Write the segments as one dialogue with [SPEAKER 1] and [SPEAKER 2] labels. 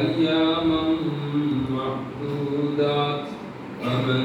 [SPEAKER 1] أياما معدودات فمن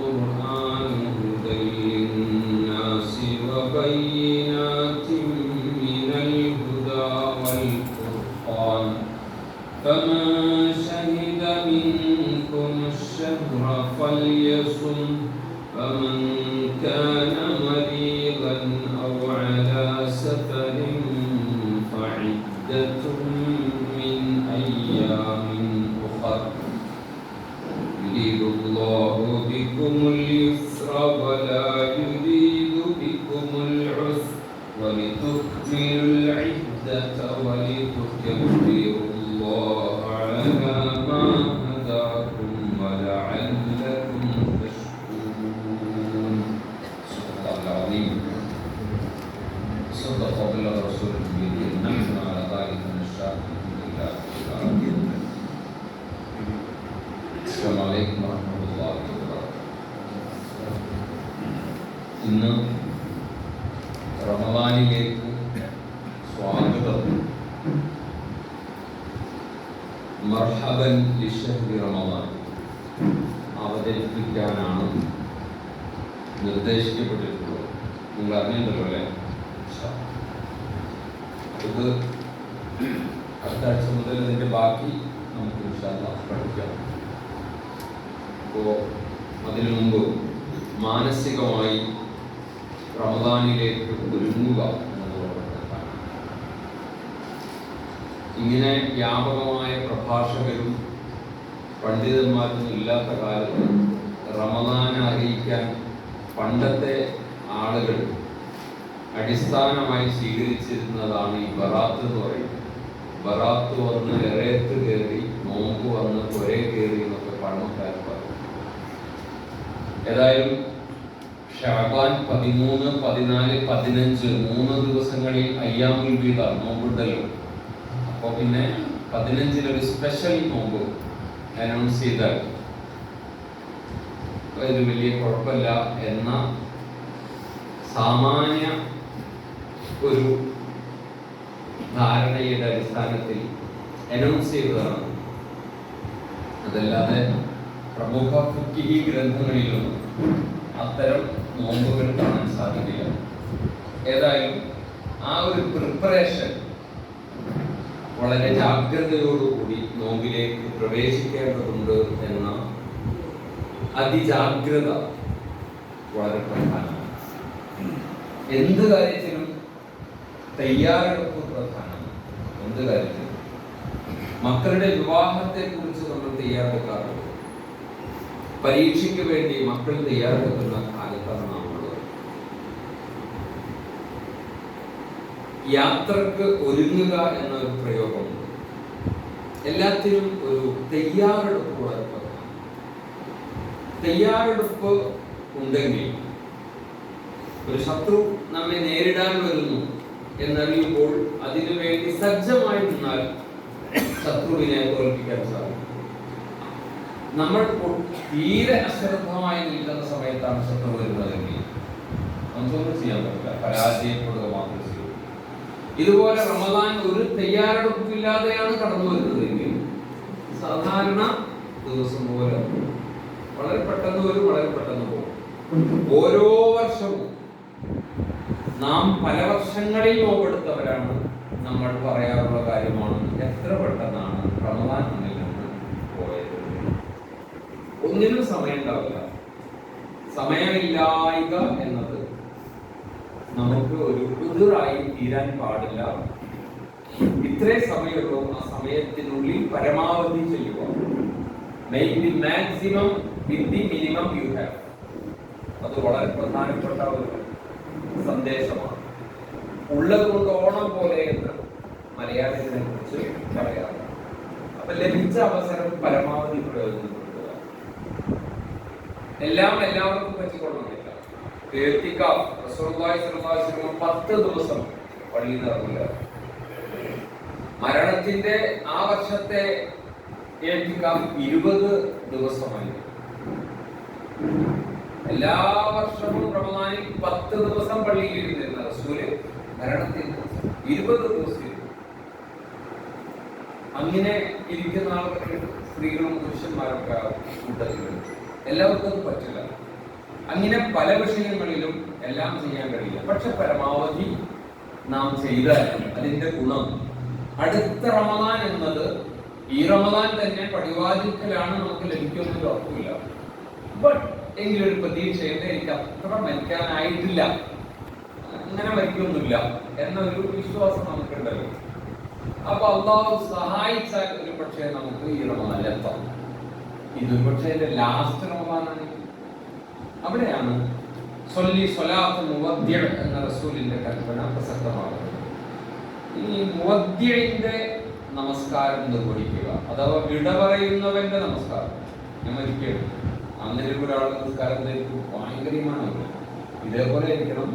[SPEAKER 1] അടിസ്ഥാനമായി സ്വീകരിച്ചിരുന്നതാണ് ഈ ബറാത്ത് എന്ന് പറയുന്നത്. ബറാത്ത് വന്ന് എറയത്ത് കയറി നോമ്പ് വന്ന് ഒരേ കയറി എന്നൊക്കെ പഴമക്കാർ പറയും. ഏതായാലും ഷാബാൻ പതിമൂന്ന് പതിനാല് പതിനഞ്ച് മൂന്ന് ദിവസങ്ങളിൽ അയ്യാമുൽ വീത നോമ്പുണ്ടല്ലോ. അപ്പോൾ പിന്നെ പതിനഞ്ചിനൊരു സ്പെഷ്യൽ നോമ്പ് അനൗൺസ് ചെയ്താൽ. ഒരു വലിയ കുഴപ്പമില്ല എന്ന സാമാന്യ ഒരു ധാരണയുടെ അടിസ്ഥാനത്തിൽ അനൗൺസ് ചെയ്തതാണ്. അതല്ലാതെ പ്രമുഖ ഫിക്കിഹി ഗ്രന്ഥങ്ങളിലൊന്നും അത്തരം നോമ്പുകൾ കാണാൻ സാധിക്കില്ല. ഏതായാലും ആ ഒരു പ്രിപ്പറേഷൻ വളരെ ജാഗ്രതയോടുകൂടി നോമ്പിലേക്ക് പ്രവേശിക്കേണ്ടതുണ്ട് എന്ന അതിജാഗ്രത വളരെ പ്രധാനമാണ്. എന്ത് കാര്യത്തിനും തയ്യാറെടുപ്പ് പ്രധാനമാണ് എന്ത് കാര്യത്തിനും. മക്കളുടെ വിവാഹത്തെ കുറിച്ച് നമ്മൾ തയ്യാറെടുക്കാറുണ്ട്. പരീക്ഷയ്ക്ക് വേണ്ടി മക്കൾ തയ്യാറെടുക്കുന്ന കാലത്താണ് നാം ഉള്ളത് യാത്രയ്ക്ക് ഒരുങ്ങുക എന്ന ഒരു പ്രയോഗമുണ്ട്. എല്ലാത്തിനും ഒരു തയ്യാറെടുപ്പ് വളരെ പ്രധാനം. തയ്യാറെടുപ്പ് ഉണ്ടെങ്കിൽ ഒരു ശത്രു നമ്മെ നേരിടാൻ വരുന്നു. എന്നറിയുമ്പോൾ അതിനു വേണ്ടി സജ്ജമായി നിന്നാൽ ശത്രുവിനെ തോൽപ്പിക്കാൻ സാധിക്കും. നമ്മൾ തീരെ അശ്രദ്ധമായി നിൽക്കുന്ന സമയത്താണ് ശത്രു വരുന്നതെങ്കിൽ നമുക്കൊന്നും ചെയ്യാൻ പറ്റില്ല. പരാജയപ്പെടുക മാത്രമേ ചെയ്യൂ. ഇതുപോലെ റമദാൻ ഒരു തയ്യാറെടുപ്പില്ലാതെയാണ് കടന്നു വരുന്നതെങ്കിൽ സാധാരണ ദിവസം പോലെ വളരെ പെട്ടെന്ന് വരും വളരെ പെട്ടെന്ന് പോകും. ഓരോ വർഷവും നാം പല വർഷങ്ങളിൽ നോക്കെടുത്തവരാണ് നമ്മൾ പറയാറുള്ള കാര്യമാണ് എത്ര പെട്ടെന്നാണ് റമദാൻ നിന്ന് പോയത്. ഒന്നിനും സമയം ഉണ്ടാവില്ല സമയമില്ലായ്ക എന്നത് നമുക്ക് ഒരു പുതുറായി തീരാൻ പാടില്ല. ഇത്രേ സമയമുള്ളൂ ആ സമയത്തിനുള്ളിൽ പരമാവധി ചെയ്യുക. Maximum with the minimum you have അത് വളരെ പ്രധാനപ്പെട്ട ഒരു സന്ദേശമാണ്. ഉള്ളത് കൊണ്ട് ഓണം പോലെ എന്ന് മലയാളത്തിനെ കുറിച്ച് പറയാറുണ്ട്. അപ്പൊ ലഭിച്ച അവസരം പരമാവധി പ്രയോജനപ്പെടുത്തുക എല്ലാം എല്ലാവർക്കും പറ്റിക്കൊള്ളണമെന്നില്ല വസല്ലം പത്ത് ദിവസം പള്ളിയിൽ നടന്നില്ല. മരണത്തിന്റെ ആ വർഷത്തെ ഏൽപ്പിക്കാം ഇരുപത് ദിവസമായി. എല്ലാ വർഷവും റമദാനിൽ പത്ത് ദിവസം പള്ളിയിൽ ഇരുന്നിരുന്ന റസൂൽ മരണത്തിന് ഇരുപത് ദിവസം അങ്ങനെ ഇരിക്കുന്ന ആളുകൾ സ്ത്രീകളും പുരുഷന്മാരൊക്കെ കൂട്ടത്തിലുണ്ട്. എല്ലാവർക്കും പറ്റില്ല. അങ്ങനെ പല വിഷയങ്ങളിലും എല്ലാം ചെയ്യാൻ കഴിയില്ല. പക്ഷെ പരമാവധി നാം ചെയ്താൽ അതിന്റെ ഗുണം. അടുത്ത റമദാൻ എന്നത് ഈ റമദാൻ തന്നെ പടിവാതിക്കലാണ് നമുക്ക് ലഭിക്കുമെന്നൊരു ഉറപ്പില്ല. ബട്ട് എങ്കിലും ഒരു പ്രതീക്ഷയുണ്ട് എനിക്ക് അത്ര മരിക്കാനായിട്ടില്ല അങ്ങനെ മരിക്കൊന്നുമില്ല എന്നൊരു വിശ്വാസം നമുക്കുണ്ടല്ലോ. അപ്പൊ അള്ളാഹു സഹായിച്ചാൽ ഒരു പക്ഷേ നമുക്ക് ഈ റമദാനിൽ എത്താം. ഇതൊരു പക്ഷേ എന്റെ ലാസ്റ്റ് റമദാനാണ്. അവിടെയാണ് സൊല്ലി സ്വലാത്ത് മുവദ്യ എന്ന റസൂലിന്റെ കൽപ്പന പ്രസക്തമാകുന്നത്. ഈ മുവദ്യന്റെ നമസ്കാരം നിർവഹിക്കുക. അഥവാ വിട പറയുന്നവന്റെ നമസ്കാരം. ഞാൻ മരിക്കുകയാണ്. അങ്ങനെ ഒരാൾ നമസ്കാരം ധരിക്കും ഭയങ്കരമാണ്. ഇതേപോലെ ആയിരിക്കണം.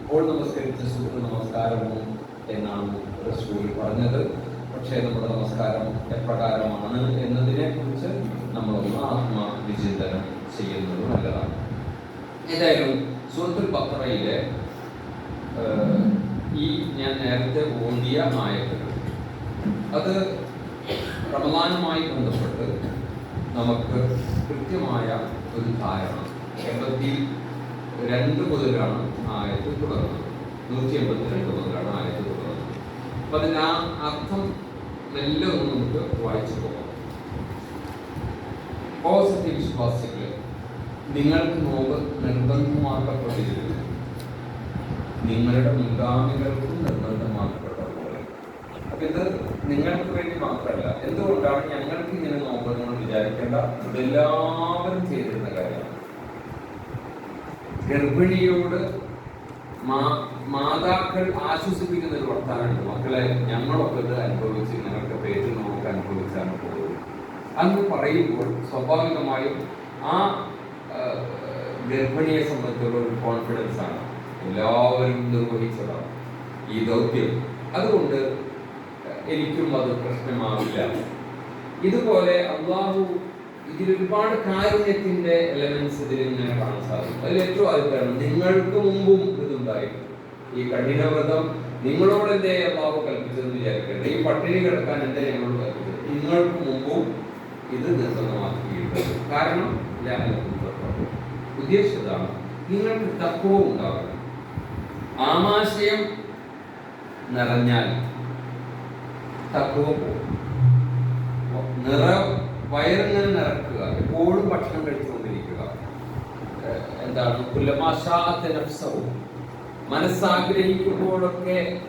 [SPEAKER 1] ഇപ്പോൾ നമസ്കരിച്ച സൂര്യ നമസ്കാരമോ എന്നാണ് റസൂൽ പറഞ്ഞത്. പക്ഷേ നമ്മുടെ നമസ്കാരം എപ്രകാരമാണ് എന്നതിനെ കുറിച്ച് നമ്മളൊന്ന് ആത്മവിചിന്തനം ചെയ്യുന്നത് നല്ലതാണ്. ഏതായാലും സുഹൃത്തു പത്രയിലെ ഈ ഞാൻ നേരത്തെ ഓടിയ ആയത്തുകൾ അത് റമദാനുമായി ബന്ധപ്പെട്ട് നമുക്ക് കൃത്യമായ ഒരു ധാരണ. എൺപത്തി രണ്ട് മുതലാണ് ആയത്ത് തുടങ്ങുന്നത്. നൂറ്റി എൺപത്തി രണ്ട് മുതലാണ് ആയത്ത് തുടങ്ങുന്നത്. അപ്പൊ അതിന് ആ അർത്ഥം നല്ല ഒന്ന് നമുക്ക് വായിച്ചു പോകാം. പോസിറ്റീവ് വിശ്വാസികളെ നിങ്ങൾക്ക് നോമ്പ് നിർബന്ധമാക്കപ്പെട്ടിരിക്കുന്നു നിങ്ങളുടെ മുൻഗാമികൾക്കും നിർബന്ധമാക്കപ്പെട്ടത് അപ്പൊ ഇത് നിങ്ങൾക്ക് വേണ്ടി മാത്രമല്ല. എന്തുകൊണ്ടാണ് ഞങ്ങൾക്ക് ഇങ്ങനെ നിങ്ങൾ വിചാരിക്കേണ്ട? ഇതെല്ലാവരും ചെയ്തിരുന്ന കാര്യമാണ്. ഗർഭിണിയോട് മാതാക്കൾ ആശ്വസിപ്പിക്കുന്ന ഒരു വർത്താനുണ്ട് മക്കളെ ഞങ്ങളൊക്കെ ഇത് അനുഭവിച്ച് ഞങ്ങൾക്ക് പേര് നമുക്ക് അനുഭവിച്ചാണ് പോകുന്നത് അന്ന് പറയുമ്പോൾ സ്വാഭാവികമായും ആ, ഗർഭിണിയെ സംബന്ധിച്ചുള്ള ഒരു കോൺഫിഡൻസ് ആണ്. എല്ലാവരും നിർവഹിച്ചതാണ് ഈ ദൗത്യം. അതുകൊണ്ട് എനിക്കും അത് പ്രശ്നമാവില്ല. ഇതുപോലെ അള്ളാഹു ഇതിൽ ഒരുപാട് കാരുണ്യത്തിന്റെ എലമെന്റ്സ് ഇതിൽ ഇങ്ങനെ കാണാൻ സാധിക്കും. അതിൽ ഏറ്റവും ആദ്യത്താണ് നിങ്ങൾക്ക് മുമ്പും ഇതുണ്ടായിരുന്നു. ഈ കഠിനവ്രതം നിങ്ങളോട് എന്തേ അള്ളാഹു കൽപ്പിച്ചതെന്ന് വിചാരിക്കട്ടെ ഈ പട്ടിണി കിടക്കാൻ എന്തേ ഞങ്ങളോട് കൽപ്പിച്ചത്? നിങ്ങൾക്ക് മുമ്പും ഇത് നിർബന്ധമാക്കിയിട്ടുണ്ട്. കാരണം. ഉദ്ദേശിച്ചതാണ് നിങ്ങൾക്ക് തക്കവും ഉണ്ടാവണം. ആമാശയം നിറഞ്ഞാൽ തത്വ പോകും. നിറ വയറിങ്ങനെ നിറക്കുക. എപ്പോഴും ഭക്ഷണം കഴിച്ചുകൊണ്ടിരിക്കുക. എന്താണ്? കുലമാശാത്ത നഫ്സവും. മനസ്സാഗ്രഹിക്കുമ്പോഴൊക്കെ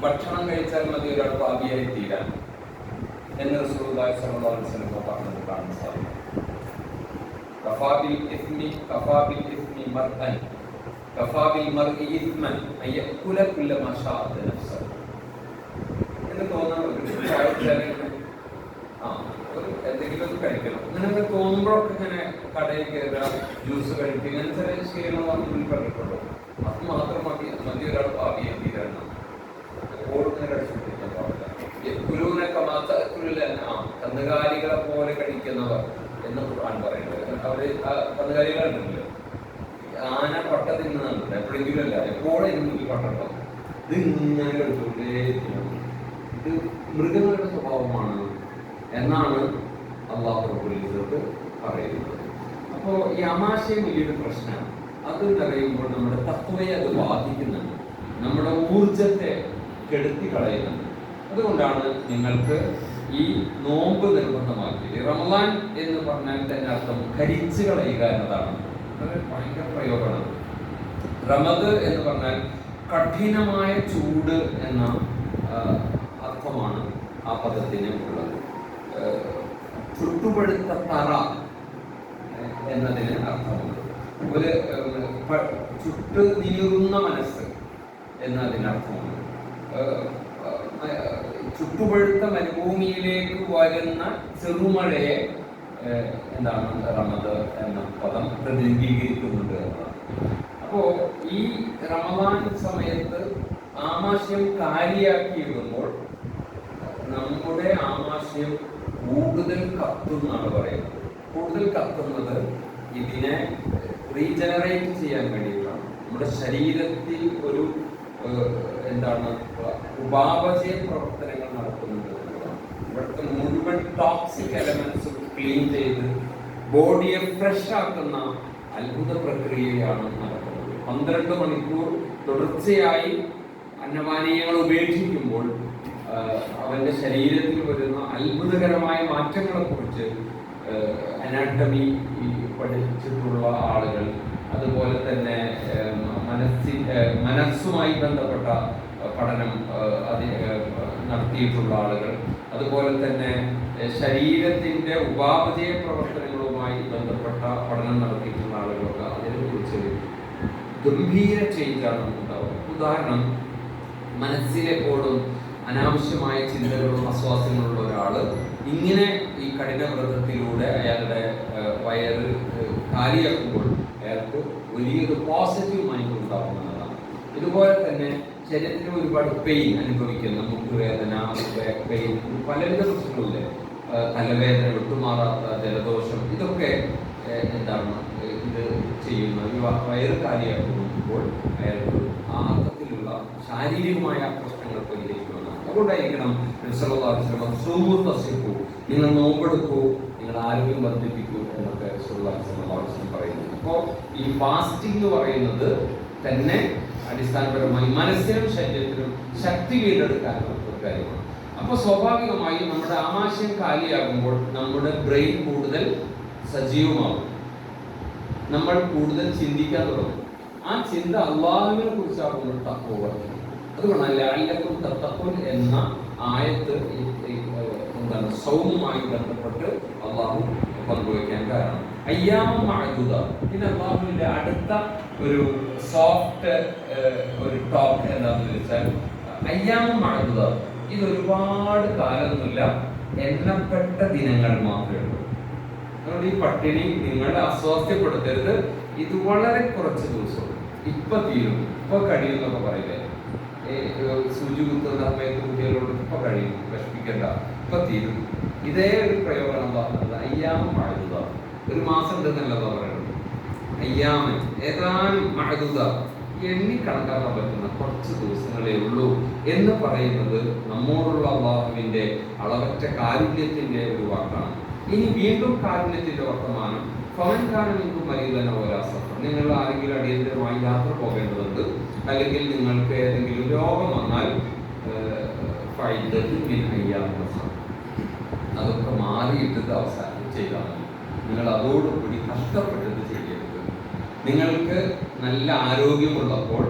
[SPEAKER 1] ഭക്ഷണം കഴിച്ചാൽ മതി ഒരാൾ പാപിയായി തീരാൻ. എന്ന് റസൂലുള്ളാഹി സ്വല്ലല്ലാഹു അലൈഹി പറഞ്ഞത് കാണാൻ സാധിക്കും. കഫാബിൽ ഇസ്മി കഫാബിൽ ഇസ്മി മർഅൻ. കഫാബിൽ മർഇ ഇസ്മൻ. അയ്യക്കുല കുല്ല മാശാഅത നഫ്സഹു. എന്ന് തോന്നാൻ ഒരു ആ എന്തെങ്കിലും കഴിക്കണം. അങ്ങനെ തോന്നുമ്പോഴൊക്കെ ഇങ്ങനെ കടയിൽ കയറുക ജ്യൂസ് കഴിക്കുക ഇങ്ങനെ ചില ശീലങ്ങളാണ് മുന്നിൽ പറഞ്ഞിട്ടുള്ളൂ അത് മാത്രം മതി. മതി ഒരാൾ ഭാവിയെ തീരണം പാടില്ല യക്കുലൂനൊക്കെ മാത്രക്കുലില്ല ആ കന്നുകാലികളെ പോലെ കഴിക്കുന്നവർ എന്ന് ഖുർആൻ പറയുന്നത്. അവർ കന്നുകാലികളുണ്ടല്ലോ ആന പട്ട തിന്നുന്നുണ്ട് എപ്പോഴെങ്കിലും അല്ല എപ്പോഴും എനിക്ക് പട്ടം ഇത് ഇങ്ങനെ എടുത്തുകൊണ്ടേ. മൃഗങ്ങളുടെ സ്വഭാവമാണ് എന്നാണ് അള്ളാഹു റബ്ബുൽ പറയുന്നത്. അപ്പോൾ ഈ അമാശയം വലിയൊരു പ്രശ്നമാണ് അത് പറയുമ്പോൾ നമ്മുടെ തത്വയെ അത് ബാധിക്കുന്നുണ്ട്. നമ്മുടെ ഊർജത്തെ കെടുത്തി കളയുന്നുണ്ട് അതുകൊണ്ടാണ് നിങ്ങൾക്ക് ഈ നോമ്പ് നിർബന്ധമാക്കിയത്. റമലാൻ എന്ന് പറഞ്ഞാൽ തന്നെ അർത്ഥം കരിച്ചു കളയുക എന്നതാണ്. ഭയങ്കര പ്രയോഗമാണ്. റമദ് എന്ന് പറഞ്ഞാൽ കഠിനമായ ചൂട് എന്ന അർത്ഥമാണ് ആ പദത്തിന് ഉള്ളത്. ചുട്ടുപഴുത്ത തറ എന്നതിന് അർത്ഥമുണ്ട്. പ- ചുട്ട് നീറുന്ന മനസ്സ് എന്നതിന് അർത്ഥമുണ്ട്. ചുട്ടുപഴുത്ത മരുഭൂമിയിലേക്ക് വരുന്ന ചെറുമഴയെ എന്താണ് റമദ് എന്ന പദം പ്രതിനിധീകരിക്കുന്നുണ്ട് എന്നതാണ് അപ്പോ ഈ റമദാൻ സമയത്ത് ആമാശയം കാലിയാക്കി ഇടുമ്പോൾ നമ്മുടെ ആമാശയം കൂടുതൽ കത്തുന്നാണ് പറയുന്നത് കൂടുതൽ കത്തുന്നത് ഇതിനെ റീജനറേറ്റ് ചെയ്യാൻ വേണ്ടിയിട്ടാണ് നമ്മുടെ ശരീരത്തിൽ ഒരു എന്താണ് ഉപാപചയ പ്രവർത്തനങ്ങൾ നടക്കുന്നുണ്ട്. ഇവിടുത്തെ മുഴുവൻ ടോക്സിക് എലമെന്റ്സ് ക്ലീൻ ചെയ്ത് ബോഡിയെ ഫ്രഷ് ആക്കുന്ന അത്ഭുത പ്രക്രിയയാണ് നടക്കുന്നത് പന്ത്രണ്ട് മണിക്കൂർ തുടർച്ചയായി അന്നപാനീയങ്ങൾ ഉപേക്ഷിക്കുമ്പോൾ ആഹ്, അവന്റെ ശരീരത്തിൽ വരുന്ന അത്ഭുതകരമായ മാറ്റങ്ങളെ കുറിച്ച് അനാട്ടമി പഠിച്ചിട്ടുള്ള ആളുകൾ അതുപോലെ തന്നെ മനസ്സി മനസ്സുമായി ബന്ധപ്പെട്ട പഠനം നടത്തിയിട്ടുള്ള ആളുകൾ അതുപോലെ തന്നെ ശരീരത്തിന്റെ ഉപാപചയ പ്രവർത്തനങ്ങളുമായി ബന്ധപ്പെട്ട പഠനം നടത്തിയിട്ടുള്ള ആളുകളൊക്കെ അതിനെക്കുറിച്ച് ഗംഭീര ചേഞ്ചാണ് ഉണ്ടാവുക ഉദാഹരണം മനസ്സിലെപ്പോഴും അനാവശ്യമായ ചിന്തകളും അസ്വാസ്ഥ്യങ്ങളുള്ള ഒരാൾ ഇങ്ങനെ ഈ കഠിന വ്രതത്തിലൂടെ അയാളുടെ വയറ് കാലിയാക്കുമ്പോൾ അയാൾക്ക് വലിയൊരു പോസിറ്റീവ് മൈൻഡ് ഉണ്ടാകുന്നതാണ് ഇതുപോലെ തന്നെ ശരീരത്തിന് ഒരുപാട് പെയിൻ അനുഭവിക്കുന്ന മുട്ടുവേദന പെയിൻ പലവിധ പ്രശ്നങ്ങളില്ലേ? തലവേദന വിട്ടുമാറാത്ത ജലദോഷം ഇതൊക്കെ എന്താണ് ഇത് ചെയ്യുന്ന വയറ് കാലിയാക്കുമ്പോൾ അയാൾക്ക് ആ അർത്ഥത്തിലുള്ള ശാരീരികമായ പ്രശ്നങ്ങൾ പരിഹരിക്കുമെന്നാണ് അതുകൊണ്ടായിരിക്കണം സൂമൂർത്തസിക്കൂ നിങ്ങൾ നോമ്പെടുക്കൂ നിങ്ങൾ ആരോഗ്യം വർദ്ധിപ്പിക്കൂ എന്നൊക്കെ ശ്രമം പറയുന്നു അപ്പോൾ ഈ ഫാസ്റ്റിംഗ് എന്ന് പറയുന്നത് തന്നെ അടിസ്ഥാനപരമായി മനസ്സിനും ശരീരത്തിനും ശക്തി വീണ്ടെടുക്കാനുള്ള ഒരു കാര്യമാണ്. അപ്പോൾ സ്വാഭാവികമായും നമ്മുടെ ആമാശയം കാലിയാകുമ്പോൾ നമ്മുടെ ബ്രെയിൻ കൂടുതൽ സജീവമാകും. നമ്മൾ കൂടുതൽ ചിന്തിക്കാൻ തുടങ്ങും. ആ ചിന്ത അള്ളാഹുവിനെ കുറിച്ചാകുമ്പോൾ തക്കോ വർദ്ധിക്കും. അതുകൊണ്ടാണ് എന്ന ആയത്ത് എന്താണ് സൗമുമായി ബന്ധപ്പെട്ട് അള്ളാഹു പങ്കുവയ്ക്കാൻ കാരണം. അയ്യാമം മഴതുക ഇത് അള്ളാഹുവിന്റെ അടുത്ത ഒരു സോഫ്റ്റ് ഒരു ടോക്ക് എന്താണെന്ന് വെച്ചാൽ അയ്യാമം മഴതുക ഇത് ഒരുപാട് കാലമൊന്നുമില്ല. എണ്ണപ്പെട്ട ദിനങ്ങൾ മാത്രമേ ഉള്ളൂ. അതുകൊണ്ട് ഈ പട്ടിണി നിങ്ങളെ അസ്വാസ്ഥ്യപ്പെടുത്തരുത്. ഇത് വളരെ കുറച്ച് ദിവസം ഇപ്പൊ തീരും. ഇപ്പൊ കഴിയും എന്നൊക്കെ പറയില്ലേ? സൂചി കുത്തുന്ന സമയത്ത് കുട്ടികളോട് ഇപ്പൊ കഴിയും വിഷമിക്കണ്ട ഇപ്പൊ തീരും. ഇതേ ഒരു പ്രയോഗമാണ് പറഞ്ഞത് അയ്യാമം മഴതുക ഒരു മാസം ഉണ്ടെന്നല്ലതാ പറയുന്നത്? അയ്യാമൻ. ഏതാനും മഴതുക എണ്ണി കണക്കാക്കാൻ പറ്റുന്ന കുറച്ച് ദിവസങ്ങളേ ഉള്ളൂ എന്ന് പറയുന്നത് നമ്മോടുള്ള അള്ളാഹുവിന്റെ അളവറ്റ കാരുണ്യത്തിന്റെ ഒരു വാക്കാണ്. ഇനി വീണ്ടും കാരുണ്യത്തിന്റെ വർത്തമാനം ഫവൻകാരൻ നിങ്ങൾക്ക് മരീതന ഓരാസഫർ നിങ്ങൾ ആരെങ്കിലും അടിയന്തരമായി യാത്ര പോകേണ്ടതുണ്ട് അല്ലെങ്കിൽ നിങ്ങൾക്ക് ഏതെങ്കിലും രോഗം വന്നാൽ അതൊക്കെ മാറിയിട്ട് ഇത് അവസാനം ചെയ്താൽ മതി. നിങ്ങൾ അതോടുകൂടി കഷ്ടപ്പെട്ടിട്ട് ചെയ്യരുത്. നിങ്ങൾക്ക് നല്ല ആരോഗ്യമുള്ളപ്പോൾ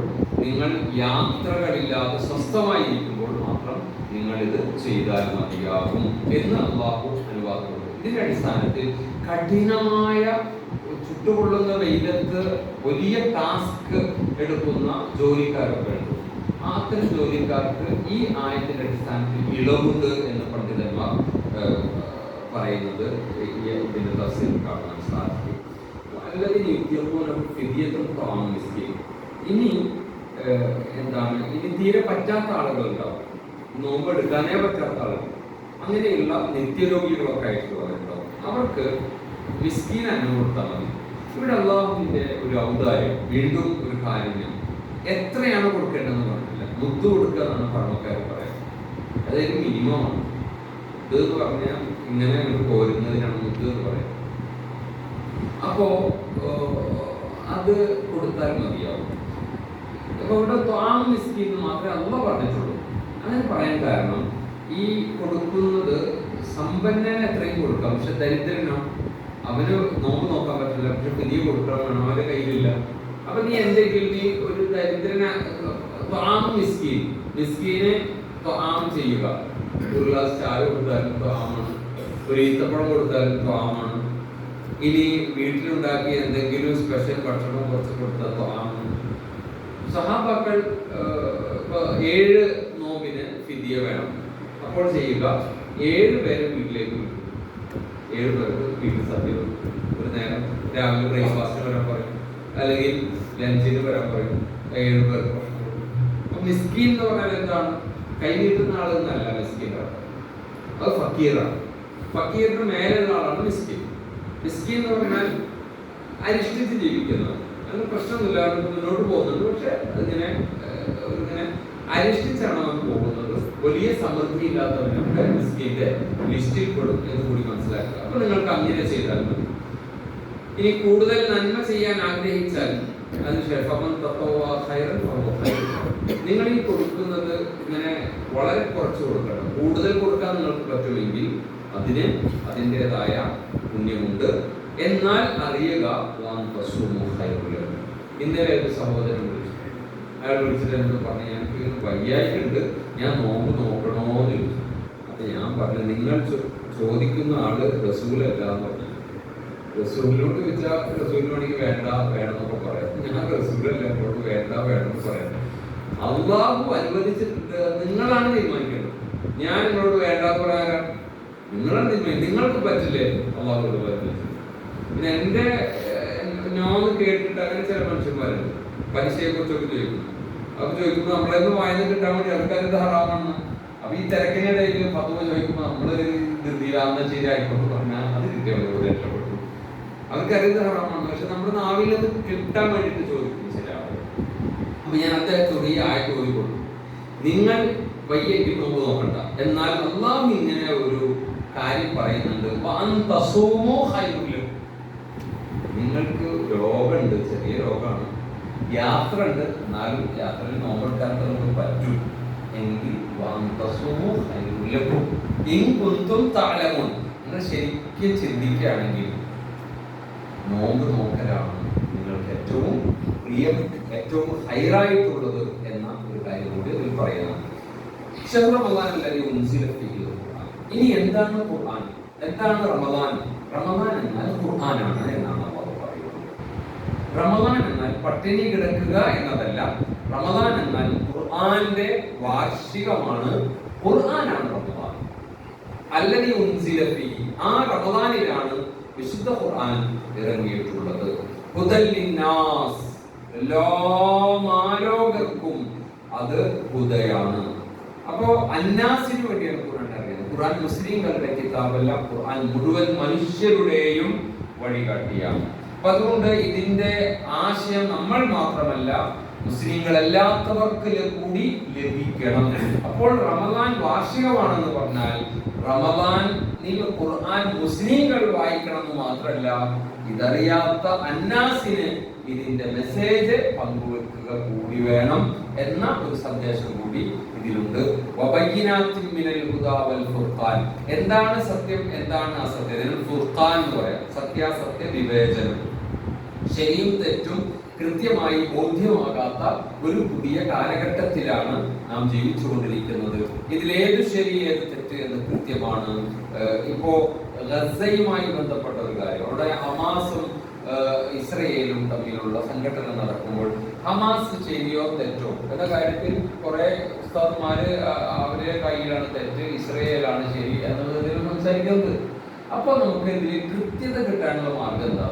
[SPEAKER 1] നിങ്ങൾ യാത്രകളില്ലാതെ സ്വസ്ഥമായിരിക്കുമ്പോൾ മാത്രം നിങ്ങൾ ഇത് ചെയ്താൽ മതിയാകും എന്ന് അള്ളാഹു അനുവാദമുണ്ട്. ഇതിന്റെ അടിസ്ഥാനത്തിൽ കഠിനമായ ചുട്ടുകൊള്ളുന്ന വെയിലത്ത് വലിയ ടാസ്ക് എടുക്കുന്ന ജോലിക്കാരൊക്കെ ഉണ്ട്. അത്തരം ജോലിക്കാർക്ക് ഈ ആയത്തിന്റെ അടിസ്ഥാനത്തിൽ ഇളവുണ്ട് എന്ന് പണ്ഡിതന്മാർ പറയുന്നത് ഇതിന്റെ തസ്സീൽ കാണാൻ സാധിക്കും. താമസിക്കും ഇനി എന്താണ്? ഇനി തീരെ പറ്റാത്ത ആളുകളുണ്ടാവും. നോമ്പ് എടുക്കാനേ പറ്റാത്ത ആളുകൾ. അങ്ങനെയുള്ള നിത്യരോഗികളൊക്കെ ആയിട്ടുള്ളവരുണ്ടാവും അവർക്ക് മിസ്കീൻ മതി. ഇവിടെ അള്ളാഹുവിന്റെ ഒരു ഔദാര്യം വീണ്ടും ഒരു കാരുണ്യം. എത്രയാണ് കൊടുക്കേണ്ടതെന്ന് പറഞ്ഞില്ല മുത്ത് കൊടുക്കുക എന്നാണ് പഴമക്കാർ പറയുന്നത്. അതായത് മിനിമമാണ് ഇത് എന്ന് പറഞ്ഞാൽ ഇങ്ങനെ അങ്ങോട്ട് പോരുന്നതിനാണ് മുത്ത് എന്ന് പറയുന്നത്. അപ്പോ അത് കൊടുത്താൽ മതിയാവും. അപ്പൊ ഇവിടെ ത്വാം മിസ്കീൻ മാത്രമേ അല്ല പറഞ്ഞിട്ടുള്ളൂ. അങ്ങനെ പറയാൻ കാരണം ഈ കൊടുക്കുന്നത് സമ്പന്നന് എത്രയും കൊടുക്കാം. പക്ഷെ ദരിദ്രനോ അവന് നോമ്പ് നോക്കാൻ പറ്റില്ല. പക്ഷെ പുതിയ കൊടുക്കാൻ വേണം. അവന്റെ കയ്യിലില്ല. അപ്പൊ നീ എന്തെങ്കിലും നീ ഒരു ദരിദ്രന മിസ്കീൻ. മിസ്കീനെ ത്വാം ചെയ്യുക. ഒരു ഗ്ലാസ് ചായ കൊടുത്താലും ത്വാമാണ് ഒരു ഈത്തപ്പഴം കൊടുത്താലും ത്വാമാണ് ഇനി വീട്ടിലുണ്ടാക്കി എന്തെങ്കിലും സ്പെഷ്യൽ ഭക്ഷണം കുറച്ച് കൊടുത്താൽ ത്വാമാണ് സഹാബാക്കൾ ഏഴ് നോമ്പിന് ഫിദിയ വേണം. അപ്പോൾ ചെയ്യുക. ഏഴ് പേരെ വീട്ടിലേക്ക് വിളിക്കും ഏഴ് പേർക്ക് വീട്ടിൽ സദ്യ ഒരു നേരം രാവിലെ ബ്രേക്ക്ഫാസ്റ്റ് വരാൻ പറയും. അല്ലെങ്കിൽ ലഞ്ചിന് വരാൻ പറയും. ഏഴ് പേർക്ക് ഭക്ഷണം കൊടുക്കും. അപ്പൊ മിസ്കീൻ എന്ന് പറഞ്ഞാൽ എന്താണ്? കൈ നീട്ടുന്ന ആളെന്നല്ല മിസ്കീൻ അത് ഫക്കീറാണ് ഫക്കീറിന് മേലുള്ള ആളാണ് മിസ്കീൻ മിസ്കീൻ എന്ന് പറഞ്ഞാൽ അരിഷ്ടിച്ച് ജീവിക്കുന്നത് അങ്ങനെ പ്രശ്നമൊന്നുമില്ല മുന്നോട്ട് പോകുന്നുണ്ട്. പക്ഷെ അതിങ്ങനെ ഇങ്ങനെ അരിഷ്ടിച്ചാണ് അവൻ പോകുന്നത്. വലിയ സമൃദ്ധി ഇല്ലാത്തവരുടെ റിസ്കിന്റെ ലിസ്റ്റിൽ പെടും എന്ന് കൂടി മനസ്സിലാക്കുക. അപ്പൊ നിങ്ങൾക്ക് അങ്ങനെ ചെയ്താൽ മതി. ഇനി കൂടുതൽ നന്മ ചെയ്യാൻ ആഗ്രഹിച്ചാൽ അതിനുശേഷം. നിങ്ങൾ ഈ കൊടുക്കുന്നത് ഇങ്ങനെ വളരെ കുറച്ച് കൊടുക്കണം. കൂടുതൽ കൊടുക്കാൻ നിങ്ങൾക്ക് പറ്റുമെങ്കിൽ അതിന് അതിന്റെതായ പുണ്യമുണ്ട്. എന്നാൽ അറിയുക ഇന്നലെ ഒരു സഹോദരൻ വിളിച്ചു. അയാൾ വിളിച്ചിട്ട് എന്നോട് പറഞ്ഞു ഇങ്ങനെ വയ്യായിട്ടുണ്ട് ഞാൻ നോമ്പ് ചോദിച്ചു. അപ്പൊ ഞാൻ പറഞ്ഞു നിങ്ങൾ ചോദിക്കുന്ന ആൾ റസൂലല്ല എന്ന് പറഞ്ഞു. റസൂലിനോട് ചോദിച്ചാൽ റസൂലിനാണെങ്കിൽ വേണ്ട വേണമെന്നൊക്കെ പറയാം. ഞാൻ റസൂലല്ല എന്നോട് വേണ്ട വേണമെന്ന് പറയാം. അള്ളാഹു അനുവദിച്ചിട്ടുണ്ട്. നിങ്ങളാണ് തീരുമാനിക്കുന്നത് ഞാൻ നിങ്ങളോട് വേണ്ടാന്ന് പറയാൻ നിങ്ങളാണ് തീരുമാനിക്കുന്നത് നിങ്ങൾക്ക് പറ്റില്ലേ? അള്ളാഹുനോട് പറ്റില്ല. പിന്നെ എന്റെ ഞാൻ കേട്ടിട്ട് അങ്ങനെ ചില മനുഷ്യന്മാരുണ്ട്. പലിശയെ കുറിച്ചൊക്കെ ചോദിക്കും അപ്പൊ ചോദിക്കുമ്പോൾ നമ്മളെന്ന് വായന കിട്ടാൻ വേണ്ടി അവർക്കത് ധാരാളമാണ് അപ്പൊ ഈ തിരക്കിനിടയിൽ പത്തുമ ചോദിക്കുമ്പോൾ നമ്മൾ ധൃതിയിലാവുന്ന ശരിയായിക്കോട്ട് പറഞ്ഞാൽ അത് കിട്ടിയവരോട് രക്ഷപ്പെട്ടു. അവർക്കറിയത് ധാരാളമാണ് പക്ഷെ നമ്മുടെ നാവിൽ അത് കിട്ടാൻ വേണ്ടിയിട്ട് ചില ആളുകൾ. അപ്പൊ ഞാൻ അദ്ദേഹത്തോട് ഈ ആയിട്ട് ചോദിക്കൊള്ളു നിങ്ങൾ വയ്യെങ്കിൽ നോമ്പ് നോക്കണ്ട. എന്നാൽ അള്ളാഹു ഇങ്ങനെ ഒരു കാര്യം പറയുന്നുണ്ട്. "വഅൻ തസൂമു ഖൈറുൽ നിങ്ങൾക്ക് രോഗമുണ്ട് ചെറിയ രോഗമാണ്. യാത്ര ഉണ്ട് എന്നാലും യാത്രയിൽ നോമ്പെടുക്കാത്ത നമുക്ക് പറ്റും. എങ്കിൽ ഇൻ കുന്തും തഅലമൂൻ നിങ്ങൾ ശരിക്കും ചിന്തിക്കുകയാണെങ്കിൽ നോമ്പ് നോക്കലാണ് നിങ്ങൾക്ക് ഏറ്റവും പ്രിയം ഏറ്റവും ഹൈറായിട്ടുള്ളത് എന്ന ഒരു കാര്യം കൂടി ഇതിൽ പറയുന്നത്. ഇനി എന്താണ് ഖുർആൻ? എന്താണ് റമദാൻ? റമദാൻ എന്നാൽ ഖുർആനാണ് എന്നാണ്. റമദാൻ എന്നാൽ പട്ടിണി കിടക്കുക എന്നതല്ല. റമദാൻ എന്നാൽ ഖുർആന്റെ വാർഷികമാണ്. ഖുർആനാണ് റമദാൻ. അല്ലതി ഉൻസിലഫി ആ റമദാനിലാണ് വിശുദ്ധ ഖുർആൻ ഇറങ്ങിയിട്ടുള്ളത്. ഹുദല്ലിന്നാസ് എല്ലാ അത് ഹുദയാണ്. അപ്പോ അന്നാസിന് വേണ്ടിയാണ് ഖുർആൻ അറിയുന്നത് ഖുർആൻ മുസ്ലിങ്ങളുടെ കിതാബല്ല ഖുർആൻ മുഴുവൻ മനുഷ്യരുടെയും വഴികാട്ടിയാണ്. അപ്പൊ അതുകൊണ്ട് ഇതിന്റെ ആശയം നമ്മൾ മാത്രമല്ല മുസ്ലിങ്ങളല്ലാത്തവർക്ക് കൂടി ലഭിക്കണം. അപ്പോൾ റമദാൻ വാർഷികമാണെന്ന് പറഞ്ഞാൽ റമദാൻ നിങ്ങൾ ഖുർആൻ മുസ്ലിങ്ങൾ വായിക്കണം എന്ന് മാത്രമല്ല ഇതറിയാത്ത അന്നാസിന് ഇതിന്റെ മെസ്സേജ് പങ്കുവെക്കുക കൂടി വേണം എന്ന ഒരു സന്ദേശം കൂടി ഇതിലുണ്ട്. എന്താണ് സത്യം? എന്താണ് അസത്യം ഫുർഖാൻ എന്ന് പറയാം. സത്യാസത്യ വിവേചനം. ശരിയും തെറ്റും കൃത്യമായി ബോധ്യമാകാത്ത ഒരു പുതിയ കാലഘട്ടത്തിലാണ് നാം ജീവിച്ചുകൊണ്ടിരിക്കുന്നത്. ഇതിലേത് ശരി ഏത് തെറ്റ് എന്ന് കൃത്യമാണ്. ഇപ്പോ ഗസയുമായി ബന്ധപ്പെട്ട ഒരു കാര്യം. അവിടെ ഹമാസും ഇസ്രയേലും തമ്മിലുള്ള സംഘടന നടക്കുമ്പോൾ ഹമാസ് ശരിയോ തെറ്റോ? എന്ന കാര്യത്തിൽ കുറെ ഉസ്താദ്മാര് അവരുടെ കയ്യിലാണ് തെറ്റ് ഇസ്രയേലാണ് ശരി എന്നുള്ളതിൽ സംസാരിക്കുന്നത്. അപ്പൊ നമുക്ക് ഇതിൽ കൃത്യത കിട്ടാനുള്ള മാർഗം എന്താ?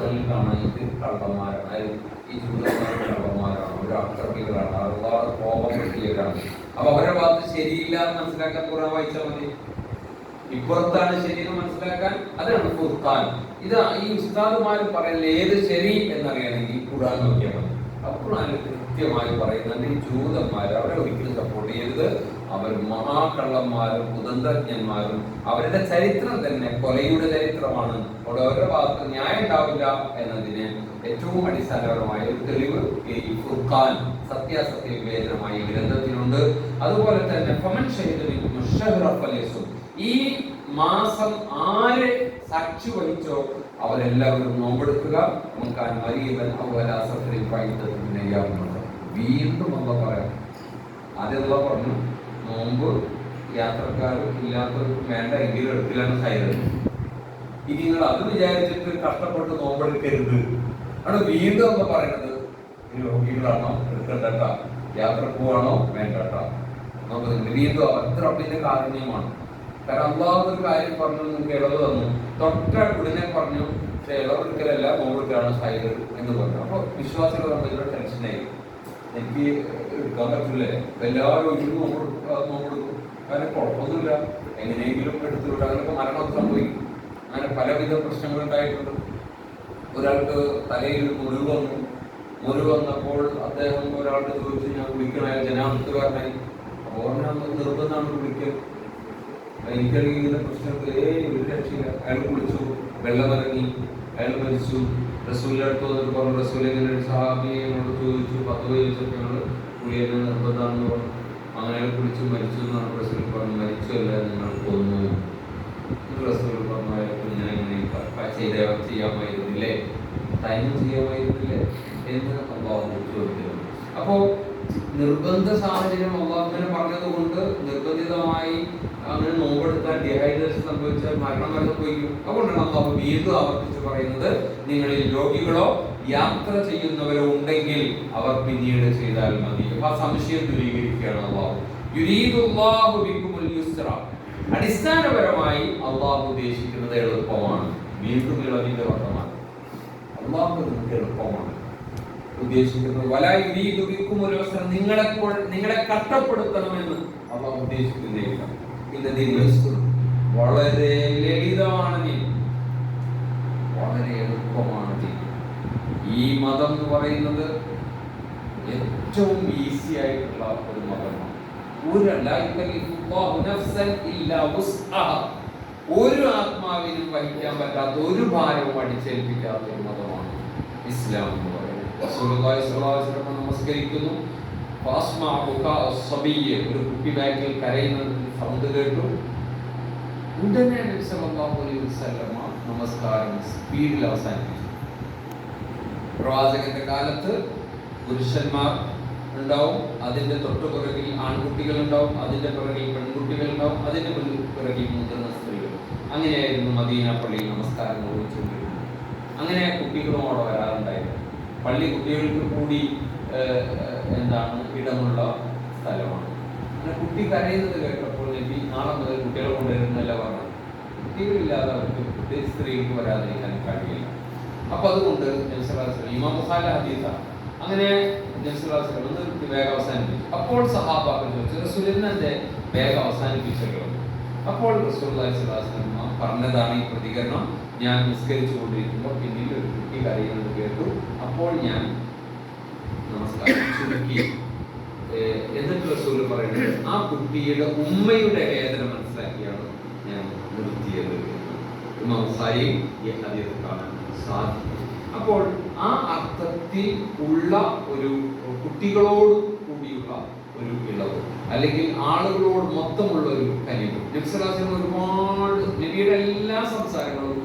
[SPEAKER 1] ഖുർആനിൽ കാണാൻ ഇത് കള്ളന്മാരാണ്. ഈ ജൂതന്മാർ കള്ളന്മാരാണ്. ഒരു അക്രമികളാണ് ഒരുപാട് കോപം കിട്ടിയവരാണ് അപ്പൊ അവരുടെ ഭാഗത്ത് ശരിയില്ല എന്ന് മനസ്സിലാക്കാൻ ഖുർആൻ വായിച്ചാൽ മതി. ഇപ്പുറത്താണ് ശരീരം മനസ്സിലാക്കാൻ അതാണ് ഫുർഖാൻ. ഇത് ഈ ഉസ്താദുമാർ പറയുന്നത് ഏത് ശരി എന്നറിയണമെങ്കിൽ ഖുർആൻ നോക്കിയാൽ മതി. അപ്പൊ ഖുർആനിൽ കൃത്യമായി പറയുന്നുണ്ട് ഈ ജൂതന്മാർ അവരെ ഒരിക്കലും സപ്പോർട്ട് ചെയ്യരുത്. അവർ മഹാകള്ളന്മാരും കുതന്ത്രജ്ഞന്മാരും അവരുടെ ചരിത്രം തന്നെ കൊലയുടെ ചരിത്രമാണ്. അവിടെ അവരുടെ ഭാഗത്ത് ന്യായം ഉണ്ടാവില്ല എന്നതിന് ഏറ്റവും അടിസ്ഥാനപരമായ ഒരു തെളിവ് ഈ ഫുർഖാൻ സത്യാസത്യ വിവേചനമായ ഗ്രന്ഥത്തിലുണ്ട്. അതുപോലെ തന്നെ ഫമൻ ഈ മാസം ആര് സാക്ഷി വഹിച്ചോ അവരെല്ലാവരും നോമ്പെടുക്കുക. നമുക്ക് മരീവൻ അവലാസത്തിൽ വീണ്ടും അമ്മ പറയാം ആദ്യം പറഞ്ഞു നോമ്പ് യാത്രക്കാർ ഇല്ലാത്തവർക്കും വേണ്ട എങ്കിലും എടുക്കലാണ് സൈഡ് ഇനി നിങ്ങൾ അത് വിചാരിച്ചിട്ട് കഷ്ടപ്പെട്ട് നോമ്പെടുക്കരുത്. ആണ് വീണ്ടും ഒന്ന് പറയുന്നത് രോഗികളാണോ? എടുക്കണ്ടട്ട. യാത്ര പോവാണോ? വേണ്ടട്ട. നോക്കുന്നുണ്ട് വീണ്ടും അത്ര റബ്ബിന്റെ കാരുണ്യമാണ്. കാരണം അള്ളാഹു കാര്യം പറഞ്ഞു നിങ്ങൾക്ക് ഇളവ് തന്നു. തൊട്ട ഉടനെ പറഞ്ഞു പക്ഷെ ഇളവെടുക്കലല്ല നോമ്പെടുക്കലാണ് ഹൈദർ എന്ന് പറഞ്ഞു. അപ്പൊ വിശ്വാസികൾ തമ്മിലുള്ള ടെൻഷനായി എനിക്ക് എടുക്കാൻ പറ്റില്ലേ എല്ലാവരും നോമ്പ് നോമ്പ് എടുക്കും കുഴപ്പമൊന്നുമില്ല. എങ്ങനെയെങ്കിലും എടുത്തു വിട്ടാൽ അങ്ങനെയൊക്കെ മരണം സംഭവിക്കും. അങ്ങനെ പലവിധ പ്രശ്നങ്ങൾ ഉണ്ടായിട്ടുണ്ട്. ഒരാൾക്ക് തലയിൽ മുറിവ് വന്നു. മുറിവ് വന്നപ്പോൾ അദ്ദേഹം ഒരാളുടെ ചോദിച്ചു ഞാൻ കുളിക്കണ ജനാധിപത്യക്കാരനായി അപ്പോൾ നിർബന്ധമാണ് കുളിക്കൽ. ഇങ്ങനെ പ്രശ്നത്തിൽ ഒരു രക്ഷയില്ല. അയാൾ കുളിച്ചു. വെള്ളമിറങ്ങി അയാൾ മരിച്ചു. റസൂലിന്റെ വന്നിട്ട് പറഞ്ഞു എങ്ങനെ സഹാബിയോട് ചോദിച്ചു. പത്ത് ചോദിച്ചപ്പോൾ ഞങ്ങൾ കുളിയെ നിർബന്ധമാണെന്ന് പറഞ്ഞു. അങ്ങനെ അയാൾ കുളിച്ചു മരിച്ചു എന്നാണ് റസൂൽ പറഞ്ഞു. മരിച്ചു അല്ല നിങ്ങൾ പോകുന്നു റസൂൽ പറഞ്ഞു അയാൾക്ക് ഞാൻ ഇങ്ങനെ ചെയ്ത ചെയ്യാമായിരുന്നില്ലേ? ടൈം ചെയ്യാമായിരുന്നില്ലേ? എന്ന് അള്ളാഹു ചോദിക്കുന്നു. അപ്പോ നിർബന്ധ സാഹചര്യം അള്ളാഹുവിനെ പറഞ്ഞത് കൊണ്ട് നിർബന്ധിതമായി അങ്ങനെ നോമ്പെടുത്താൽ ഡിഹൈഡ്രേഷൻ സംഭവിച്ചാൽ മരണം വരെ പോയിക്കും. അതുകൊണ്ടാണ് അള്ളാഹു വീണ്ടും ആവർത്തിച്ച് പറയുന്നത് നിങ്ങളിൽ രോഗികളോ യാത്ര ചെയ്യുന്നവരോ ഉണ്ടെങ്കിൽ അവർ പിന്നീട് ചെയ്താൽ മതി. ആ സംശയം ദൂരീകരിക്കുകയാണ് അള്ളാഹു. യുരീദുല്ലാഹു അടിസ്ഥാനപരമായി അള്ളാഹു ഉദ്ദേശിക്കുന്നത് എളുപ്പമാണ്. വീണ്ടും ഇളവിന്റെ വർത്തമാണ് അള്ളാഹു എളുപ്പമാണ്. ഉദ്ദേശിക്കുന്നത് വലായുരീതുവിക്കുമൊരവസരം ഒരു അവസരം നിങ്ങളെ കഷ്ടപ്പെടുത്തണമെന്ന് അള്ളാഹു ഉദ്ദേശിക്കുന്നില്ല. ഇന്നത്തെ യേശു വളരെ ലളിതമാണ് നീ. വളരെ എളുപ്പമാണ് ഈ മതം എന്ന് പറയുന്നത് ഏറ്റവും ഈസി ആയിട്ടുള്ള ഒരു മതമാണ്. ഒരു ആത്മാവിനും വഹിക്കാൻ പറ്റാത്ത ഒരു ഭാരവും അടിച്ചേൽപ്പിക്കാത്ത ഒരു മതമാണ് ഇസ്ലാം എന്ന് നമസ്കരിക്കുന്നു. ഒരു കുട്ടി ബാഗിൽ കരയുന്നത് സൗണ്ട് കേട്ടു. ഉടനെ നബി സല്ലല്ലാഹു അലൈഹി വസല്ലമ നമസ്കാരം സ്പീഡിൽ അവസാനിപ്പിച്ചു. പ്രവാചകന്റെ കാലത്ത് പുരുഷന്മാർ ഉണ്ടാവും അതിന്റെ തൊട്ടുപുറകിൽ ആൺകുട്ടികൾ ഉണ്ടാവും അതിന്റെ പിറകിൽ പെൺകുട്ടികൾ ഉണ്ടാവും അതിന്റെ പിറകിൽ മുതിർന്ന സ്ത്രീകൾ. അങ്ങനെയായിരുന്നു മദീന പള്ളിയിൽ നമസ്കാരം നിർവഹിച്ചുകൊണ്ടിരുന്നത് അങ്ങനെ കുട്ടികളും അവിടെ വരാറുണ്ടായിരുന്നു പള്ളി കുട്ടികൾക്ക് കൂടി എന്താണ് ഇടമുള്ള സ്ഥലമാണ്. അങ്ങനെ കുട്ടി കരയുന്നത് കേട്ടപ്പോൾ നബി നാളെ മുതൽ കുട്ടികളെ കൊണ്ടുവരുന്നല്ല പറഞ്ഞു കുട്ടികളില്ലാതെ അവർക്ക് പ്രത്യേകിച്ച് സ്ത്രീകൾക്ക് വരാതിരിക്കാൻ കഴിയില്ല. അപ്പൊ അതുകൊണ്ട് നബ്സലാസ്ലം ഇമാം ബുഖാരി ഹദീസ. അങ്ങനെ നബ്സലാസ്ലം നിർത്തി വേഗം അവസാനിപ്പിച്ചു. അപ്പോൾ സഹാബാക്കൾ ചോദിച്ചു റസൂലിനെ വേഗം അവസാനിപ്പിച്ചല്ലോ അപ്പോൾ റസൂൽ പറഞ്ഞതാണ് ഈ പ്രതികരണം. ഞാൻ നിസ്കരിച്ചു കൊണ്ടിരിക്കുമ്പോൾ പിന്നിൽ ഒരു കുട്ടി കരയുന്നത് കേട്ടു. അപ്പോൾ ഞാൻ നമസ്കാരം എന്നിട്ട് റസൂൽ പറയുന്നത് ആ കുട്ടിയുടെ ഉമ്മയുടെ വേദന മനസ്സിലാക്കിയാണ് ഞാൻ നിർത്തിയത് അപ്പോൾ ആ അർത്ഥത്തിൽ ഉള്ള ഒരു കുട്ടികളോട് കൂടിയുള്ള ഒരു ഇളവ് അല്ലെങ്കിൽ ആളുകളോട് മൊത്തമുള്ള ഒരു കനിവ് നബ്സലാസിന് ഒരുപാട് എല്ലാ സംസാരങ്ങളും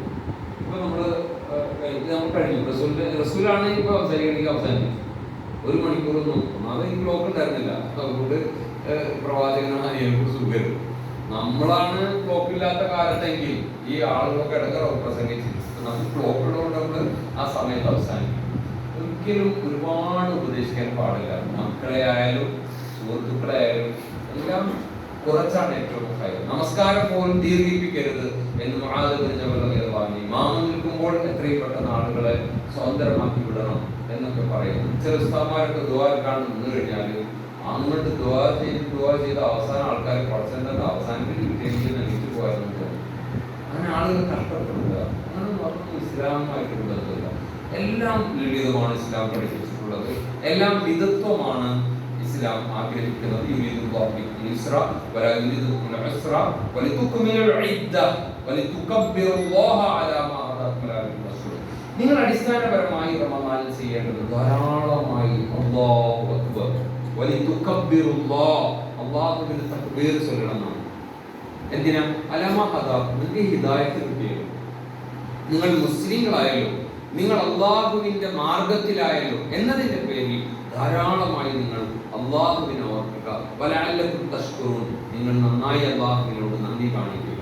[SPEAKER 1] ഇപ്പൊ നമ്മൾ നമ്മൾ കഴിഞ്ഞു. റസൂലിന്റെ റസൂലാണ് ഇപ്പൊ സംസാരിക്കണമെങ്കിൽ അവസാനിപ്പിച്ചു. ഒരു മണിക്കൂർ നോക്കും അത് ഈ ബ്ലോക്ക് ഉണ്ടായിരുന്നില്ല. അതുകൊണ്ട് പ്രവാചകനാണ് ഏറ്റവും സുഖം നമ്മളാണ് ബ്ലോക്ക് ഇല്ലാത്ത കാലത്തെങ്കിൽ ഈ ആളുകളൊക്കെ ഇടങ്ങറോ പ്രസംഗിച്ചു നമുക്ക് ബ്ലോക്ക് ഉള്ളതുകൊണ്ട് നമ്മൾ ആ സമയത്ത് അവസാനിക്കും ഒരിക്കലും ഒരുപാട് ഉപദേശിക്കാൻ പാടില്ല. മക്കളെ ആയാലും സുഹൃത്തുക്കളെ ആയാലും എല്ലാം കുറച്ചാണ് ഏറ്റവും ഹൈർ നമസ്കാരം പോലും ദീർഘിപ്പിക്കരുത് എന്ന് മഹാദേവൻ വാങ്ങി മാമം നിൽക്കുമ്പോൾ എത്രയും പെട്ടെന്ന് ആളുകളെ സ്വതന്ത്രമാക്കി വിടണം എന്നൊക്കെ പറയുന്നു. ചില ഉസ്താന്മാരൊക്കെ ദ്വാരക്കാണ് നിന്ന് കഴിഞ്ഞാൽ അങ്ങോട്ട് ദ്വാ ചെയ്ത് ദ്വാ ചെയ്ത് അവസാനം ആൾക്കാർ കുറച്ചെന്താ അവസാനത്തിൽ വിജയിച്ചു നയിച്ചു പോയെന്ന് അങ്ങനെ ആളുകൾ കഷ്ടപ്പെടുക അങ്ങനെ പറഞ്ഞു ഇസ്ലാമായിട്ട് ബന്ധമില്ല എല്ലാം ലളിതമാണ് ഇസ്ലാം പഠിപ്പിച്ചിട്ടുള്ളത്. എല്ലാം വിധത്വമാണ് ഇസ്ലാം ആഗ്രഹിക്കുന്നത് നിങ്ങൾ അടിസ്ഥാനപരമായി റമദാനിൽ ചെയ്യേണ്ടത് ധാരാളമായി അക്ബർ. തക്ബീർ ചൊല്ലണം എന്തിനാ? നിങ്ങൾ മുസ്ലിങ്ങളായല്ലോ നിങ്ങൾ അള്ളാഹുവിന്റെ മാർഗത്തിലായല്ലോ എന്നതിന്റെ പേരിൽ ധാരാളമായി നിങ്ങൾ അള്ളാഹുവിനെ ഓർക്കുക. വലഅല്ലക്കും തഷ്കുറൂൻ. നിങ്ങൾ നന്നായി അള്ളാഹുവിനോട് നന്ദി കാണിക്കുക.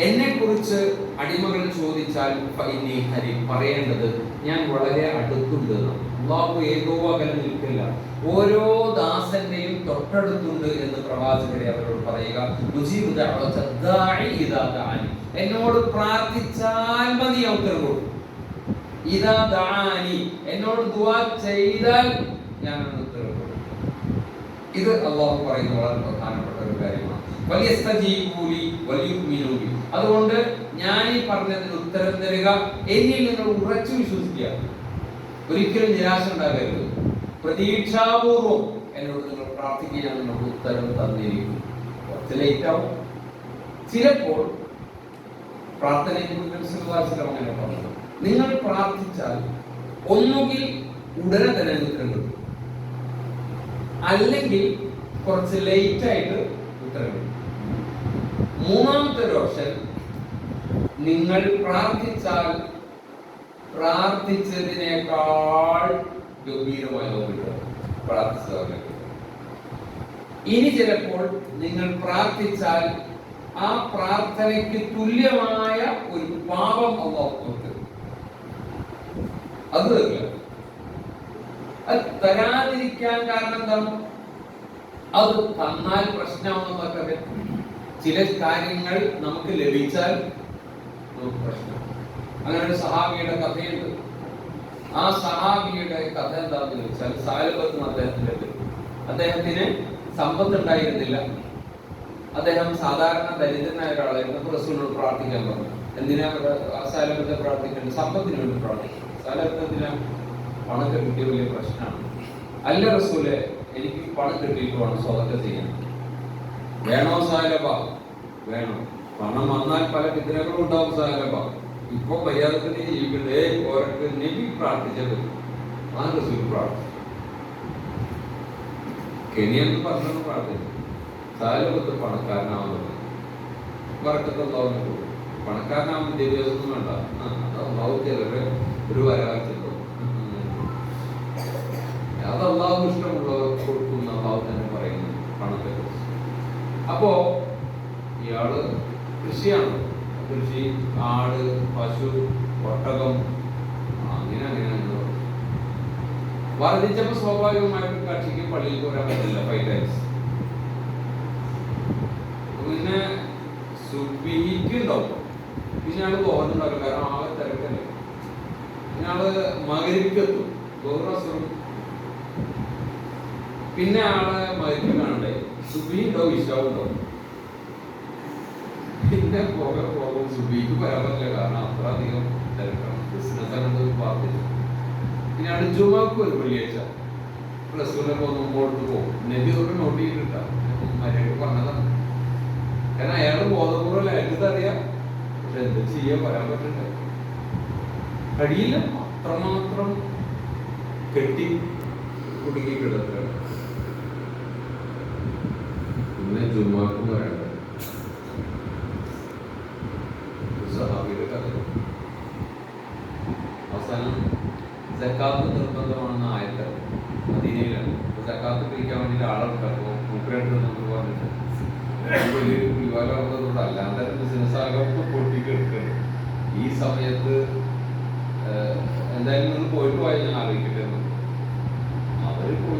[SPEAKER 1] എന്നെ കുറിച്ച് അടിമകൾ ചോദിച്ചാൽ ഇനി ഹരി പറയേണ്ടത് ഞാൻ വളരെ അടുത്തുണ്ട്. അള്ളാഹു ഏതോ അകലെ നിൽക്കില്ല. ഓരോ ദാസന്റെയും തൊട്ടടുത്തുണ്ട് എന്ന് പ്രവാചകരെ അവരോട് പറയുക. എന്നോട് പ്രാർത്ഥിച്ചാൽ മതി ഉത്തരം ഇതാ ദാനി. എന്നോട് ദുആ ചെയ്താൽ ഞാൻ ഇത് അള്ളാഹു പറയുന്ന വളരെ പ്രധാനപ്പെട്ട ഒരു കാര്യമാണ്. വലിയ സജീവൂലി വലിയ മീനൂലി അതുകൊണ്ട് ഞാൻ ഈ പറഞ്ഞതിന് ഉത്തരം തരിക എന്നിൽ നിങ്ങൾ ഉറച്ചു വിശ്വസിക്കുക. ഒരിക്കലും നിരാശ ഉണ്ടാകരുത്. പ്രതീക്ഷാപൂർവം എന്നോട് നിങ്ങൾ പ്രാർത്ഥിക്കുക ഞാൻ നിങ്ങൾക്ക് ഉത്തരം തന്നിരിക്കും കുറച്ച് ചിലപ്പോൾ പ്രാർത്ഥനയെ കുറിച്ച് അങ്ങനെ പറഞ്ഞു നിങ്ങൾ പ്രാർത്ഥിച്ചാൽ ഒന്നുകിൽ ഉടനെ തന്നെ നിൽക്കേണ്ടത് അല്ലെങ്കിൽ കുറച്ച് ലേറ്റ് ആയിട്ട് ഉത്തരം മൂന്നാമത്തെ ഒരു ഓപ്ഷൻ നിങ്ങൾ പ്രാർത്ഥിച്ചാൽ പ്രാർത്ഥിച്ചതിനേക്കാൾ ഗംഭീരമായ പ്രാർത്ഥിച്ചതല്ല ഇനി ചിലപ്പോൾ നിങ്ങൾ പ്രാർത്ഥിച്ചാൽ ആ പ്രാർത്ഥനയ്ക്ക് തുല്യമായ ഒരു പാപം അള്ളാഹു അത് തരില്ല അത് തരാതിരിക്കാൻ കാരണം എന്താണ് അത് തന്നാൽ പ്രശ്നമാണെന്നൊക്കെ ചില കാര്യങ്ങൾ നമുക്ക് ലഭിച്ചാൽ നമുക്ക് പ്രശ്നം. അങ്ങനെ ഒരു സഹാബിയുടെ കഥയുണ്ട്. ആ സഹാബിയുടെ കഥ എന്താണെന്ന് ചോദിച്ചാൽ സാലബത്ത് അദ്ദേഹത്തിന്റെ അദ്ദേഹത്തിന് സമ്പത്ത് ഉണ്ടായിരുന്നില്ല. അദ്ദേഹം സാധാരണ ദരിദ്രനായ ഒരാളായിരുന്നു. റസൂലിനോട് പ്രാർത്ഥിക്കാൻ പറഞ്ഞു. എന്തിനാ സാലബത്തെ പ്രാർത്ഥിക്കേണ്ടത്? സമ്പത്തിന് വേണ്ടി പ്രാർത്ഥിക്കുന്നു സാലബത്ത് എന്തിനാ? പണമൊക്കെ കിട്ടിയ വലിയ പ്രശ്നമാണ്. അല്ല റസൂലെ എനിക്ക് പണം കിട്ടിയിട്ടുമാണ് സ്വതക്ക ചെയ്യണം വേണോ സാലബ വേണം. പണം വന്നാൽ പല വിദ്രകളും ഉണ്ടാവും സാലബ ഇപ്പൊ മര്യാദത്തിന് ജീവിക്കണ്ടേ ഓരോ നബി പ്രാർത്ഥിച്ചത് ആ റസൂൽ പ്രാർത്ഥിച്ചു. കെനിയെന്ന് പറഞ്ഞു പ്രാർത്ഥിച്ചു. സാലബത്ത് പണക്കാരനാവുന്നത് വറക്കത്തുള്ളവനെ പണക്കാരനാവുന്ന വിദ്യാഭ്യാസമൊന്നും വേണ്ട. അത് ഒരു വരാത്തുള്ളൂ അത് അള്ളാഹു ഇഷ്ടമുള്ളവർക്ക് കൊടുക്കുന്ന അള്ളാഹു തന്നെ പറയുന്നു പണത്തെ കുറിച്ച്. അപ്പോ ഇയാൾ കൃഷിയാണ്. കൃഷി ആട് പശു ഒട്ടകം അങ്ങനെ അങ്ങനെ വർദ്ധിച്ചപ്പോ സ്വാഭാവികമായിട്ടും കക്ഷിക്ക് പള്ളിയിൽ പോരാൻ പറ്റില്ല ഫൈവ് ടൈംസ് പിന്നെ സുബിക്ക് ഉണ്ടാവും. പിന്നെ ആൾ തോന്നുന്നുണ്ടാവില്ല കാരണം ആകെ തിരക്കല്ലേ. പിന്നെ ആൾ മകരിക്കെത്തും. ഗൗരവസുറും പിന്നെ ആൾ മരിക്കുന്നുണ്ട് സുബി ഉണ്ടോ പിന്നെ പോക പോകും. സുബിക്ക് പറയാൻ പറ്റില്ല കാരണം അത്ര അധികം തിരക്കാണ്. ബിസിനസ് ആണ് ബാധിച്ചു പിന്നെ അടുത്ത ജുമാക്ക് ഒരു വെള്ളിയാഴ്ച. പ്ലസ് ടുവിനെ പോകുന്ന മുമ്പോട്ട് പോകും. നെബി ഒക്കെ നോട്ട് ചെയ്തിട്ടുണ്ടാവും പറഞ്ഞതാണ്. കാരണം അയാൾ ബോധപൂർവം അയാൾക്ക് അറിയാം. പക്ഷെ എന്ത് ചെയ്യാൻ പറയാൻ പറ്റണ്ടേ കഴിയില്ല. അത്രമാത്രം കെട്ടി കുടുങ്ങി കിടക്കുകയാണ് പിന്നെ ജുമാക്കും വരണ്ട സഹാബിയുടെ കഥ അവസാനം ജക്കാത്ത് നിർബന്ധമാണെന്ന് ആയത്ത് മദീനയിലാണ്. സക്കാത്ത് പിരിക്കാൻ വേണ്ടി ആളുണ്ടാക്കും മൂപ്പരായിട്ട് നമുക്ക് പറഞ്ഞിട്ട് വലിയ പുലിവാലാവുന്നതുകൊണ്ട് അല്ലാതെ ബിസിനസ് ആകെ പൊട്ടിക്കെടുക്കണം ഈ സമയത്ത്